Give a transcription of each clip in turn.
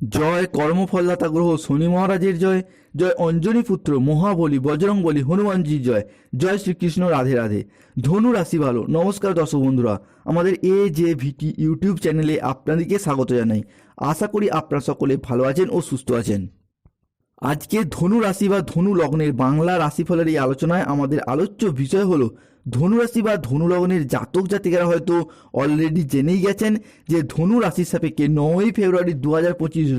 জয় কর্মফলদাতা গ্রহ শনি মহারাজের জয় জয় অঞ্জনী পুত্র মহাবলী বজরংবলী হনুমানজির জয় জয় শ্রীকৃষ্ণ রাধে রাধে। ধনু রাশি ভালো। নমস্কার দর্শক বন্ধুরা, আমাদের এ যে ভিটি ইউটিউব চ্যানেলে আপনাদেরকে স্বাগত জানাই। আশা করি আপনারা সকলে ভালো আছেন ও সুস্থ আছেন। আজকে ধনু রাশি বা ধনু লগ্নের বাংলা রাশিফলের এই আলোচনায় আমাদের আলোচ্য বিষয় হলো ধনু রাশি বা ধনু লগ্নের জাতক জাতিকারা হয়তো অলরেডি জেনেই গেছেন যে ধনু রাশির সাপেক্ষে নয়ই ফেব্রুয়ারি দু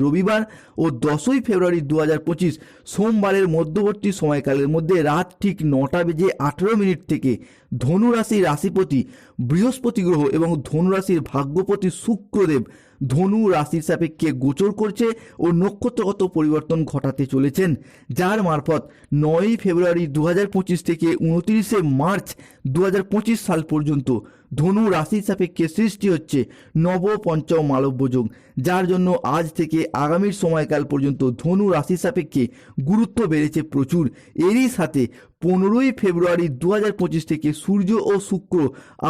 রবিবার ও দশই ফেব্রুয়ারি দু হাজার পঁচিশ সোমবারের মধ্যবর্তী সময়কালের মধ্যে রাত ঠিক নটা বেজে আঠেরো মিনিট থেকে ধনু রাশির রাশিপতি বৃহস্পতি গ্রহ এবং ধনুরাশির ভাগ্যপতি শুক্রদেব ধনু রাশির সাপেক্ষে গোচর করছে ও নক্ষত্রগত পরিবর্তন ঘটাতে চলেছেন, যার মারফত নয়ই ফেব্রুয়ারি দু হাজার পঁচিশ থেকে উনত্রিশে মার্চ দু হাজার পঁচিশ সাল পর্যন্ত ধনু রাশির সাপেক্ষে সৃষ্টি হচ্ছে নব পঞ্চম মালব্য যোগ, যার জন্য আজ থেকে আগামীর সময়কাল পর্যন্ত ধনু রাশির সাপেক্ষে গুরুত্ব বেড়েছে প্রচুর। এরই সাথে পনেরোই ফেব্রুয়ারি দু হাজার পঁচিশ থেকে সূর্য ও শুক্র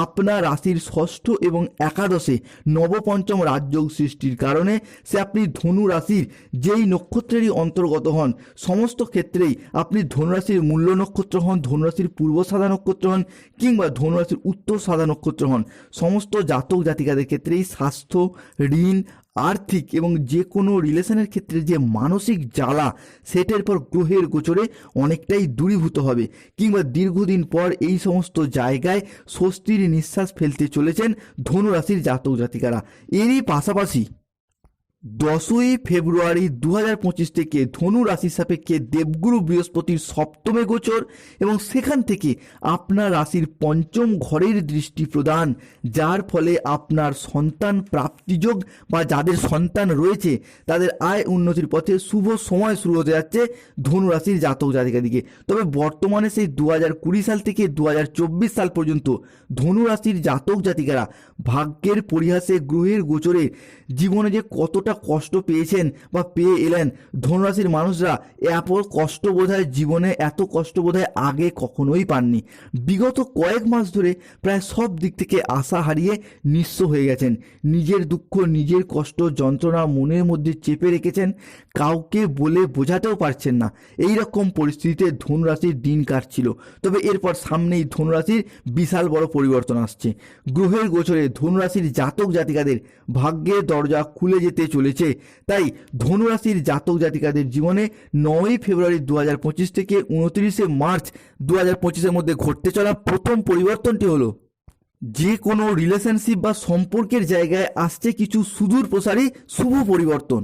আপনার রাশির ষষ্ঠ এবং একাদশে নবপঞ্চম রাজযোগ সৃষ্টির কারণে সে আপনি ধনু রাশির যেই নক্ষত্রেরই অন্তর্গত হন, সমস্ত ক্ষেত্রেই আপনি ধনুরাশির মূল্য নক্ষত্র হন ধনুরাশির পূর্ব সাদা নক্ষত্র হন কিংবা ধনুরাশির উত্তর সাদা নক্ষত্র হন। সমস্ত জাতক জাতিকাদের ক্ষেত্রেই স্বাস্থ্য, ঋণ, আর্থিক এবং যে কোনো রিলেশনের ক্ষেত্রে যে মানসিক জ্বালা, সেটের পর গ্রহের গোচরে অনেকটাই দূরীভূত হবে কিংবা দীর্ঘদিন পর এই সমস্ত জায়গায় স্বস্তির নিঃশ্বাস ফেলতে চলেছেন ধনুরাশির জাতক জাতিকারা। এরই পাশাপাশি দশই ফেব্রুয়ারি দু পঁচিশ থেকে ধনু রাশির সাপেক্ষে দেবগুরু বৃহস্পতির সপ্তমে গোচর এবং সেখান থেকে আপনার রাশির পঞ্চম ঘরের দৃষ্টি প্রদান, যার ফলে আপনার সন্তান প্রাপ্তিযোগ বা যাদের সন্তান রয়েছে, তাদের আয় উন্নতির পথে শুভ সময় শুরু হতে যাচ্ছে ধনু রাশির জাতক জাতিকাদিকে তবে বর্তমানে সেই দু কুড়ি সাল থেকে দু হাজার চব্বিশ সাল পর্যন্ত ধনু রাশির জাতক জাতিকারা ভাগ্যের পরিহাসে গ্রহের গোচরে জীবনে যে কতটা কষ্ট পেয়েছেন বা পেয়ে এলেন? ধনুরাশির মানুষরা এত কষ্ট বোধহয় জীবনে এত কষ্ট বোধহয় আগে কখনোই পাননি। বিগত কয়েক মাস ধরে প্রায় সব দিক থেকে আশা হারিয়ে নিঃস্ব হয়ে গেছেন। নিজের দুঃখ, নিজের কষ্ট, যন্ত্রণা মনের মধ্যে চেপে রেখেছেন। কাউকে বলে বোঝাতেও পারছেন না। এই রকম পরিস্থিতিতে ধনুরাশির দিন কাটছিল। তবে এরপর সামনেই ধনুরাশির বিশাল বড় পরিবর্তন আসছে। গ্রহের গোচরে ধনুরাশির জাতক জাতিকাদের ভাগ্যের দরজা খুলে যেতে চলেছে। তাই ধনুরাশির জাতক জাতিকাদের জীবনে নয়ই ফেব্রুয়ারি দু হাজার পঁচিশ থেকে উনত্রিশে মার্চ দু হাজার মধ্যে ঘটতে চলা প্রথম পরিবর্তনটি হলো যে কোনো রিলেশনশিপ বা সম্পর্কের জায়গায় আসছে কিছু সুদূর প্রসারী শুভ পরিবর্তন।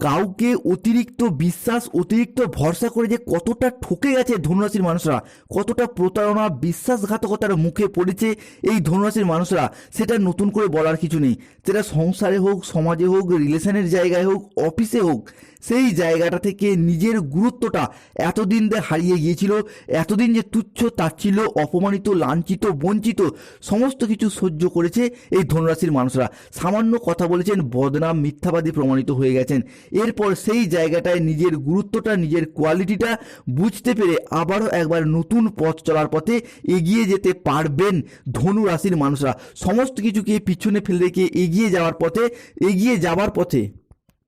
কাউকে অতিরিক্ত বিশ্বাস, অতিরিক্ত ভরসা করে যে কতটা ঠকে গেছে ধনুরাশির মানুষরা, কতটা প্রতারণা, বিশ্বাসঘাতকতার মুখে পড়েছে এই ধনুরাশির মানুষরা, সেটা নতুন করে বলার কিছু নেই। সেটা সংসারে হোক, সমাজে হোক, রিলেশনের জায়গায় হোক, অফিসে হোক, সেই জায়গাটা থেকে নিজের গুরুত্বটা এতদিন ধরে হারিয়ে গিয়েছিল, এতদিন যে তুচ্ছ, তাচ্ছিল্য, অপমানিত, লাঞ্ছিত, বঞ্চিত, সমস্ত কিছু সহ্য করেছে এই ধনুরাশির মানুষরা। সামান্য কথা বলেছেন, বদনাম, মিথ্যাবাদী প্রমাণিত হয়ে গেছেন। এরপর সেই জায়গাটায় নিজের গুরুত্বটা, নিজের কোয়ালিটিটা বুঝতে পেরে আবারও একবার নতুন পথ চলার পথে এগিয়ে যেতে পারবেন ধনু রাশির মানুষরা। সমস্ত কিছুকে পিছনে ফেলে রেখে এগিয়ে যাওয়ার পথে, এগিয়ে যাওয়ার পথে।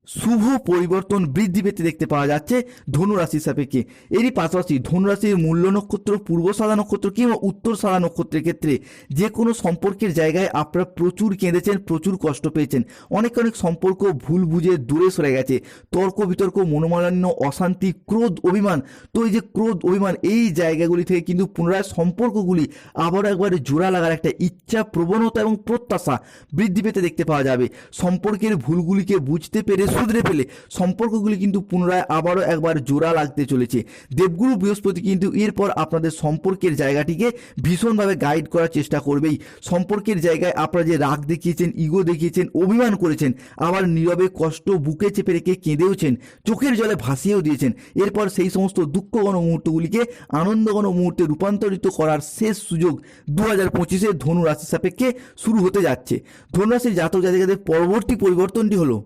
শুভ পরিবর্তন বৃদ্ধি পেতে দেখতে পাওয়া যাচ্ছে ধনুরাশির সাপেক্ষে। এরই পাশাপাশি ধনুরাশির মূল্য নক্ষত্র, পূর্ব সাদা নক্ষত্র কিংবা উত্তর সাদা নক্ষত্রের ক্ষেত্রে যে কোনো সম্পর্কের জায়গায় আপনারা প্রচুর কেঁদেছেন, প্রচুর কষ্ট পেয়েছেন। অনেক অনেক সম্পর্ক ভুল বুঝে দূরে সরে গেছে। তর্ক বিতর্ক, মনোমালিন্য, অশান্তি, ক্রোধ, অভিমান। তো এই যে ক্রোধ, অভিমান, এই জায়গাগুলি থেকে কিন্তু পুনরায় সম্পর্কগুলি আবারও একবারে জোড়া লাগার একটা ইচ্ছা, প্রবণতা এবং প্রত্যাশা বৃদ্ধি পেতে দেখতে পাওয়া যাবে। সম্পর্কের ভুলগুলিকে বুঝতে পেরে শুধরে ফেলে সম্পর্কগুলি কিন্তু পুনরায় আবারও একবার জোড়া লাগতে চলেছে। দেবগুরু বৃহস্পতি কিন্তু এরপর আপনাদের সম্পর্কের জায়গাটিকে ভীষণভাবে গাইড করার চেষ্টা করবেই। সম্পর্কের জায়গায় আপনারা যে রাগ দেখিয়েছেন ইগো দেখিয়েছেন, অভিমান করেছেন, আবার নীরবে কষ্ট বুকে চেপে রেখে কেঁদেওছেন, চোখের জলে ভাসিয়েও দিয়েছেন, এরপর সেই সমস্ত দুঃখঘন মুহূর্তগুলিকে আনন্দঘন মুহূর্তে রূপান্তরিত করার শেষ সুযোগ দু হাজার পঁচিশে ধনু রাশির সাপেক্ষে শুরু হতে যাচ্ছে। ধনুরাশির জাতক জাতিকাদের পরবর্তী পরিবর্তনটি হলো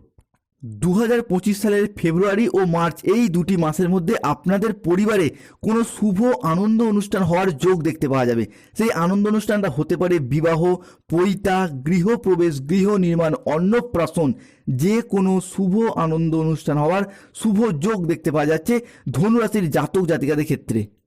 দু হাজার পঁচিশ সালের ফেব্রুয়ারি ও মার্চ এই দুটি মাসের মধ্যে আপনাদের পরিবারে কোনো শুভ আনন্দ অনুষ্ঠান হওয়ার যোগ দেখতে পাওয়া যাবে। সেই আনন্দ অনুষ্ঠানটা হতে পারে বিবাহ, পৈতা গৃহপ্রবেশ গৃহ নির্মাণ, অন্নপ্রাশন, যে কোনো শুভ আনন্দ অনুষ্ঠান হওয়ার শুভ যোগ দেখতে পাওয়া যাচ্ছে ধনুরাশির জাতক জাতিকাদের ক্ষেত্রে।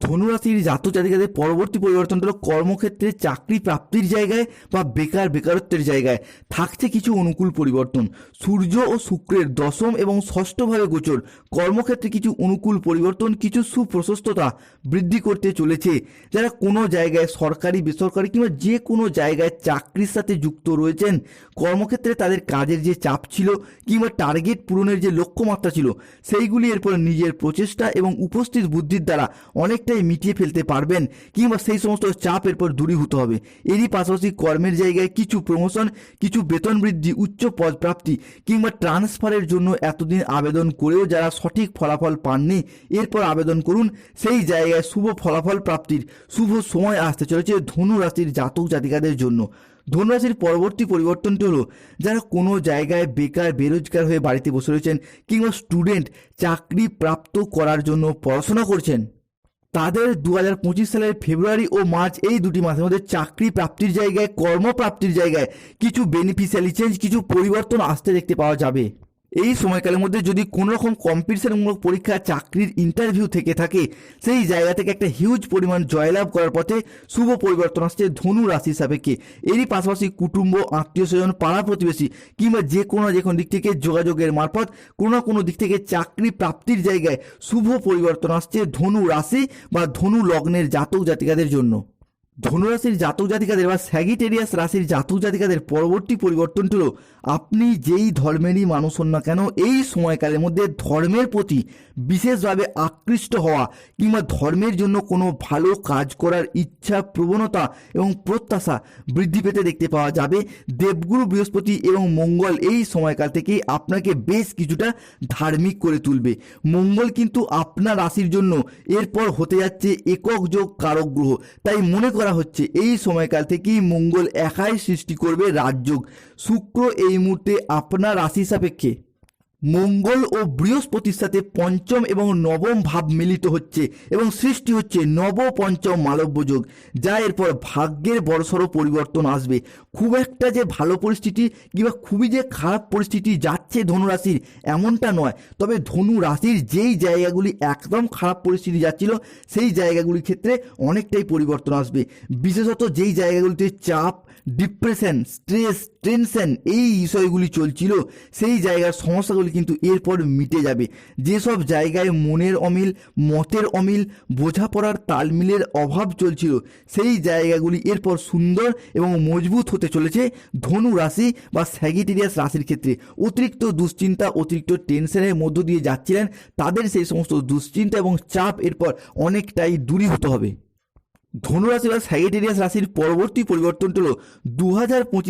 ধনুরাশির জাতক জাতিকাদের পরবর্তী পরিবর্তন হলো কর্মক্ষেত্রে চাকরি প্রাপ্তির জায়গায় বা বেকার বেকারত্বের জায়গায়। থাকছে কিছু অনুকূল পরিবর্তন। সূর্য ও শুক্রের দশম এবং ষষ্ঠভাবে গোচর। কর্মক্ষেত্রে কিছু অনুকূল পরিবর্তন, কিছু সুপ্রশস্ততা বৃদ্ধি করতে চলেছে। যারা কোনো জায়গায় সরকারি, বেসরকারি কিংবা যে কোনো জায়গায় চাকরির সাথে যুক্ত রয়েছেন, কর্মক্ষেত্রে তাদের কাজের যে চাপ ছিল কিংবা টার্গেট পূরণের যে লক্ষ্যমাত্রা ছিল, সেইগুলি এরপর নিজের প্রচেষ্টা এবং উপস্থিত বুদ্ধির দ্বারা অনেকটাই মিটিয়ে ফেলতে পারবেন, কিংবা সেই সমস্ত চাপ এরপর দূরীভূত হবে। এরই পাশাপাশি কর্মের জায়গায় কিছু প্রমোশন কিছু বেতন বৃদ্ধি, উচ্চ পদ প্রাপ্তি, কিংবা ট্রান্সফারের জন্য এতদিন আবেদন করেও যারা সঠিক ফলাফল পাননি, এরপর আবেদন করুন। সেই জায়গায় শুভ ফলাফল প্রাপ্তির শুভ সময় আসতে চলেছে ধনু রাশির জাতক জাতিকাদের জন্য। ধনুরাশির পরবর্তী পরিবর্তনটি হলো, যারা কোনো জায়গায় বেকার, বেরোজগার হয়ে বাড়িতে বসে রয়েছেন, কিংবা স্টুডেন্ট চাকরি প্রাপ্ত করার জন্য পড়াশোনা করছেন। তাদের দু হাজার পঁচিশ সালের ফেব্রুয়ারি ও মার্চ এই দুটি মাসের মধ্যে চাকরি প্রাপ্তির জায়গায়, কর্মপ্রাপ্তির জায়গায় কিছু বেনিফিশিয়ালি চেঞ্জ কিছু পরিবর্তন আসতে দেখতে পাওয়া যাবে। এই সময়কালের মধ্যে যদি কোনো রকম কম্পিটিশনমূলক পরীক্ষা, চাকরির ইন্টারভিউ থেকে থাকে, সেই জায়গা থেকে একটা হিউজ পরিমাণ জয়লাভ করার পথে শুভ পরিবর্তন আসছে ধনু রাশি সাপেক্ষে। এরই পাশাপাশি কুটুম্ব, আত্মীয় স্বজন, পাড়া প্রতিবেশী কিংবা যে কোনো যে কোনো দিক থেকে যোগাযোগের মারফত কোনো না কোনো দিক থেকে চাকরি প্রাপ্তির জায়গায় শুভ পরিবর্তন আসছে ধনু রাশি বা ধনু লগ্নের জাতক জাতিকাদের জন্য। ধনুরাশির জাতক জাতিকাদের বা স্যাগিটেরিয়াস রাশির জাতক জাতিকাদের পরবর্তী পরিবর্তনটি হলো, আপনি যেই ধর্মেরই মানুষ হন না কেন, এই সময়কালের মধ্যে ধর্মের প্রতি বিশেষভাবে আকৃষ্ট হওয়া কিংবা ধর্মের জন্য কোনো ভালো কাজ করার ইচ্ছা, প্রবণতা এবং প্রত্যাশা বৃদ্ধি পেতে দেখতে পাওয়া যাবে। দেবগুরু বৃহস্পতি এবং মঙ্গল এই সময়কাল থেকেই আপনাকে বেশ কিছুটা ধার্মিক করে তুলবে। মঙ্গল কিন্তু আপনার রাশির জন্য এরপর হতে যাচ্ছে একক যোগ কারক গ্রহ। তাই মনে করা হচ্ছে। এই সময়কাল থেকেই মঙ্গল একাই সৃষ্টি করবে রাজযোগ। শুক্র এই মুহূর্তে আপনার রাশি সাপেক্ষে। মঙ্গল ও বৃহস্পতির সাথে পঞ্চম এবং নবম ভাব মিলিত হচ্ছে এবং সৃষ্টি হচ্ছে নব পঞ্চম মালব্য যোগ, যা এরপর ভাগ্যের বড়সড় পরিবর্তন আসবে। খুব একটা যে ভালো পরিস্থিতি কিংবা খুবই যে খারাপ পরিস্থিতি যাচ্ছে ধনুরাশির এমনটা নয়, তবে ধনু রাশির যেই জায়গাগুলি একদম খারাপ পরিস্থিতি যাচ্ছিল, সেই জায়গাগুলির ক্ষেত্রে অনেকটাই পরিবর্তন আসবে। বিশেষত যেই জায়গাগুলিতে চাপ ডিপ্রেশন স্ট্রেস টেনশন এই বিষয়গুলি চলছিল, সেই জায়গার সমস্যাগুলি কিন্তু এরপর মিটে যাবে। যেসব জায়গায় মনের অমিল, মতের অমিল, বোঝাপড়ার তালমিলের অভাব চলছিল, সেই জায়গাগুলি এরপর সুন্দর এবং মজবুত হতে চলেছে ধনু রাশি বা স্যাগিটেরিয়াস রাশির ক্ষেত্রে। অতিরিক্ত দুশ্চিন্তা, অতিরিক্ত টেনশনের মধ্য দিয়ে যাচ্ছিলেন, তাদের সেই সমস্ত দুশ্চিন্তা এবং চাপ এরপর অনেকটাই দূরীভূত হবে। ধনুরাশি বা স্যাগিটেরিয়াস রাশির পরবর্তী পরিবর্তনটি হলো দু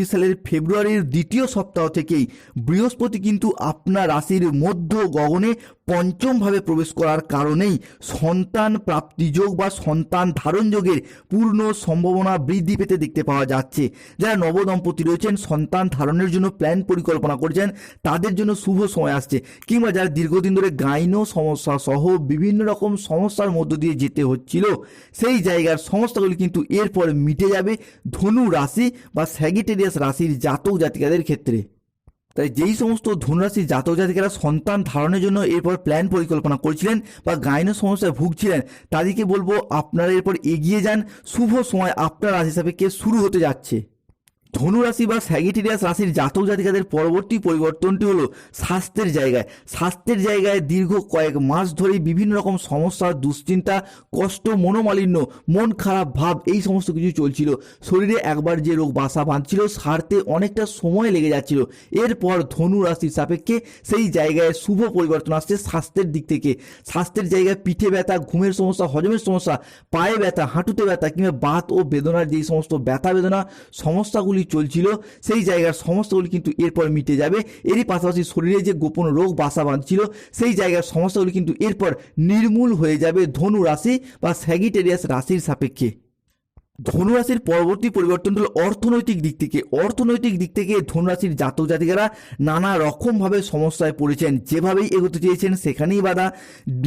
সালের ফেব্রুয়ারির দ্বিতীয় সপ্তাহ থেকেই বৃহস্পতি কিন্তু আপনার রাশির মধ্য গগনে পঞ্চমভাবে প্রবেশ করার কারণেই সন্তান প্রাপ্তিযোগ বা সন্তান ধারণ যোগের পূর্ণ সম্ভাবনা বৃদ্ধি পেতে দেখতে পাওয়া যাচ্ছে। যারা নবদম্পতি রয়েছেন, সন্তান ধারণের জন্য প্ল্যান পরিকল্পনা করছেন, তাদের জন্য শুভ সময় আসছে। কিংবা যারা দীর্ঘদিন ধরে গাইন সমস্যা সহ বিভিন্ন রকম সমস্যার মধ্য দিয়ে যেতে হচ্ছিল, সেই জায়গার সমস্যাগুলি কিন্তু এরপর মিটে যাবে ধনু রাশি বা স্যাগিটেরিয়াস রাশির জাতক জাতিকাদের ক্ষেত্রে। তাই যেই সমস্ত ধনুরাশির জাতক জাতিকারা সন্তান ধারণের জন্য এরপর প্ল্যান পরিকল্পনা করছিলেন বা গাইনো সমস্যায় ভুগছিলেন, তাদেরকে বলব আপনারা এরপর এগিয়ে যান। শুভ সময় আপনার রাশি সাপেক্ষে শুরু হতে যাচ্ছে। ধনুরাশি বা স্যাগিটেরিয়াস রাশির জাতক জাতিকাদের পরবর্তী পরিবর্তনটি হলো স্বাস্থ্যের জায়গায়। স্বাস্থ্যের জায়গায় দীর্ঘ কয়েক মাস ধরে বিভিন্ন রকম সমস্যা, দুশ্চিন্তা, কষ্ট, মনোমালিন্য, মন খারাপ ভাব, এই সমস্ত কিছু চলছিল। শরীরে একবার যে রোগ বাসা বাঁধছিল, সারতে অনেকটা সময় লেগে যাচ্ছিল। এরপর ধনু রাশির সাপেক্ষে সেই জায়গায় শুভ পরিবর্তন আসছে স্বাস্থ্যের দিক থেকে। স্বাস্থ্যের জায়গায় পিঠে ব্যথা, ঘুমের সমস্যা, হজমের সমস্যা, পায়ে ব্যথা, হাঁটুতে ব্যথা কিংবা বাত ও বেদনার যেই সমস্ত ব্যথা বেদনা সমস্যাগুলি চলছিল, সেই জায়গার সমস্যাগুলি কিন্তু এরপর মিটে যাবে। এরই পাশাপাশি শরীরে যে গোপন রোগ বাসা বাঁধছিল, সেই জায়গার সমস্যাগুলি কিন্তু এরপর নির্মূল হয়ে যাবে ধনু রাশি বা স্যাগিটেরিয়াস রাশির সাপেক্ষে। ধনুরাশির পরবর্তী পরিবর্তন হলো অর্থনৈতিক দিক থেকে। অর্থনৈতিক দিক থেকে ধনুরাশির জাতক জাতিকারা নানা রকমভাবে সমস্যায় পড়েছেন। যেভাবেই এগোতে চেয়েছেন সেখানেই বাধা।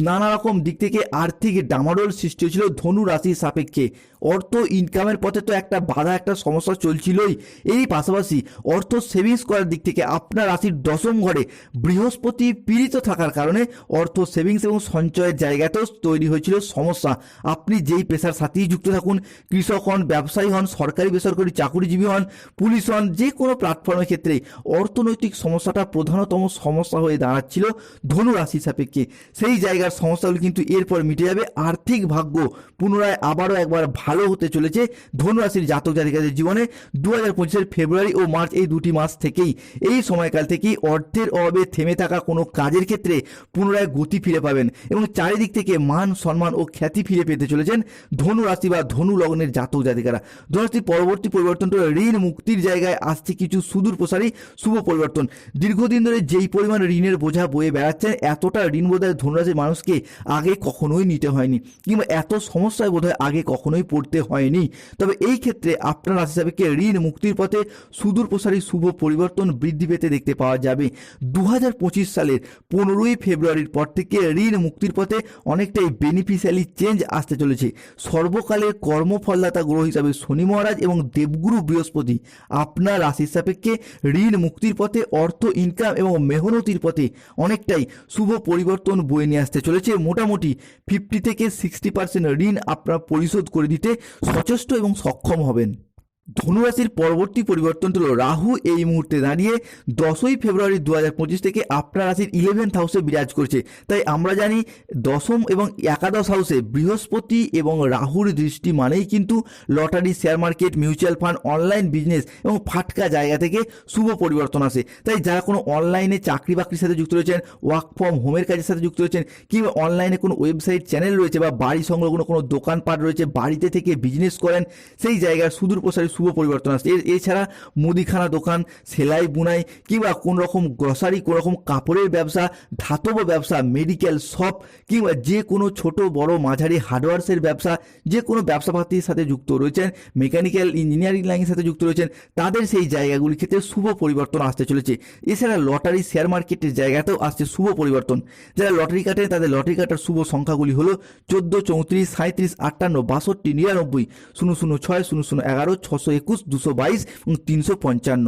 নানা রকম দিক থেকে আর্থিক ডামাডোল সৃষ্টি হয়েছিল ধনু রাশির সাপেক্ষে। অর্থ ইনকামের পথে তো একটা বাধা, একটা সমস্যা চলছিলই। এই পাশাপাশি অর্থ সেভিংস করার দিক থেকে আপনার রাশির দশম ঘরে বৃহস্পতি পীড়িত থাকার কারণে অর্থ সেভিংস এবং সঞ্চয়ের জায়গাতেও তৈরি হয়েছিল সমস্যা। আপনি যেই পেশার সাথেই যুক্ত থাকুন, কৃষক হন, ব্যবসায়ী হন, সরকারি বেসরকারি চাকুরিজীবী হন, পুলিশ হন, যে কোনো প্ল্যাটফর্মের ক্ষেত্রে অর্থনৈতিক সমস্যাটা প্রধানতম সমস্যা হয়ে দাঁড়াচ্ছিল ধনু রাশি সাপেক্ষে। সেই জায়গার সমস্যাগুলো কিন্তু এরপর মিটে যাবে। আর্থিক ভাগ্য পুনরায় আবারও একবার ভালো হতে চলেছে ধনু রাশির জাতক জাতিকাদের জীবনে। দু হাজার পঁচিশের ফেব্রুয়ারি ও মার্চ এই দুটি মাস থেকেই, এই সময়কাল থেকেই অর্থের অভাবে থেমে থাকা কোনো কাজের ক্ষেত্রে পুনরায় গতি ফিরে পাবেন এবং চারিদিক থেকে মান, সম্মান ও খ্যাতি ফিরে পেতে চলেছেন ধনু রাশি বা ধনু লগ্নের জাতক জাতিকারা ধনুরাশির পরবর্তী পরিবর্তনটা ঋণ মুক্তির জায়গায় আসছে কিছু সুদূর প্রসারী শুভ পরিবর্তন। দীর্ঘদিন ধরে যেই পরিমাণ ঋণের বোঝা বয়ে বেড়াচ্ছেন, এতটা ঋণ বোধহয় ধনুরাশির মানুষকে আগে কখনোই নিতে হয়নি কিংবা এত সমস্যায় বোধহয় আগে কখনোই পড়তে হয়নি। তবে এই ক্ষেত্রে আপনার রাশি সাপেক্ষে ঋণ মুক্তির পথে সুদূর প্রসারী শুভ পরিবর্তন বৃদ্ধি পেতে দেখতে পাওয়া যাবে। দু হাজার পঁচিশ সালের পনেরোই ফেব্রুয়ারির পর থেকে ঋণ মুক্তির পথে অনেকটাই বেনিফিশিয়ালি চেঞ্জ আসতে চলেছে। সর্বকালের কর্মফলদাতা গ্রহ হিসাবে শনি মহারাজ এবং দেবগুরু বৃহস্পতি আপনার রাশির সাপেক্ষে ঋণ মুক্তির পথে, অর্থ ইনকাম এবং মেহনতির পথে অনেকটাই শুভ পরিবর্তন বয়ে নিয়ে আসতে চলেছে। মোটামুটি ফিফটি থেকে সিক্সটি পার্সেন্ট ঋণ আপনার পরিশোধ করে দিতে সচেষ্ট এবং সক্ষম হবেন। ধনুরাশির পরবর্তী পরিবর্তন হলো রাহু এই মুহূর্তে দাঁড়িয়ে দশই ফেব্রুয়ারি দু হাজার পঁচিশ থেকে আপনার রাশির ইলেভেন্থ হাউসে বিরাজ করছে। তাই আমরা জানি দশম এবং একাদশ হাউসে বৃহস্পতি এবং রাহুর দৃষ্টি মানেই কিন্তু lottery share market mutual fund online business এবং ফাটকা জায়গা থেকে শুভ পরিবর্তন আসে। তাই যারা কোনো অনলাইনে চাকরি বাকরির সাথে যুক্ত রয়েছেন ওয়ার্ক ফ্রম হোমের কাজের সাথে যুক্ত রয়েছেন কিংবা অনলাইনে কোনো ওয়েবসাইট চ্যানেল রয়েছে বা বাড়ি সংলগ্ন কোনো দোকানপাট রয়েছে, বাড়িতে থেকে বিজনেস করেন, সেই জায়গার সুদূর প্রসারী শুভ পরিবর্তন আসছে। এছাড়া মুদিখানা দোকান, সেলাই বুনাই, কিংবা কোন রকম গ্রসারি কোন রকম কাপড়ের ব্যবসা, ধাতব ব্যবসা মেডিকেল শপ কিংবা যে কোনো ছোট বড় মাঝারি হার্ডওয়ার্সের ব্যবসা, যে কোনো ব্যবসা পাতির সাথে যুক্ত রয়েছেন মেকানিক্যাল ইঞ্জিনিয়ারিং লাইনের সাথে যুক্ত রয়েছেন, তাদের সেই জায়গাগুলির ক্ষেত্রে শুভ পরিবর্তন আসতে চলেছে। এছাড়া লটারি শেয়ার মার্কেটের জায়গাতেও আসছে শুভ পরিবর্তন। যারা লটারি কাটেন তাদের লটারি কাটার শুভ সংখ্যাগুলি হলো চোদ্দ, চৌত্রিশ সাঁত্রিশ আটান্ন, বাষট্টি, নিরানব্বই, শূন্য শূন্য, ছয়, শূন্য শূন্য, এগারো, ছশো একুশ দুশো বাইশ এবং তিনশো পঞ্চান্ন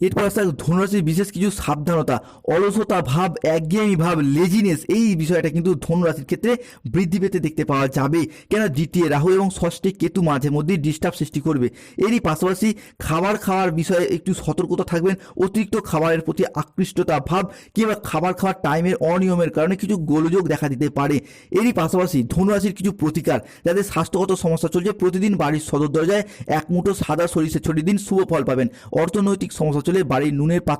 এরপর আসতে ধনুরাশির বিশেষ কিছু সাবধানতা, অলসতা ভাব, একঘেয়েমি ভাব লেজিনেস এই বিষয়টা কিন্তু ধনুরাশির ক্ষেত্রে বৃদ্ধি পেতে দেখতে পাওয়া যাবে। কেন দ্বিতীয় রাহু এবং ষষ্ঠী কেতু মাঝে মধ্যে ডিস্টার্ব সৃষ্টি করবে। এরই পাশাপাশি খাবার খাওয়ার বিষয়ে একটু সতর্কতা থাকবেন। অতিরিক্ত খাবারের প্রতি আকৃষ্টতা ভাব কিংবা খাবার খাওয়ার টাইমের অনিয়মের কারণে কিছু গোলযোগ দেখা দিতে পারে। এরই পাশাপাশি ধনুরাশির কিছু প্রতিকার যাদের স্বাস্থ্যগত সমস্যা চলছে, প্রতিদিন বাড়ির সদর দরজায় এক মুঠো সাদা সরিষে ছড়িয়ে দিন, শুভ ফল পাবেন। অর্থনৈতিক সমস্যা চলে বাড়ির নুনের পাত্র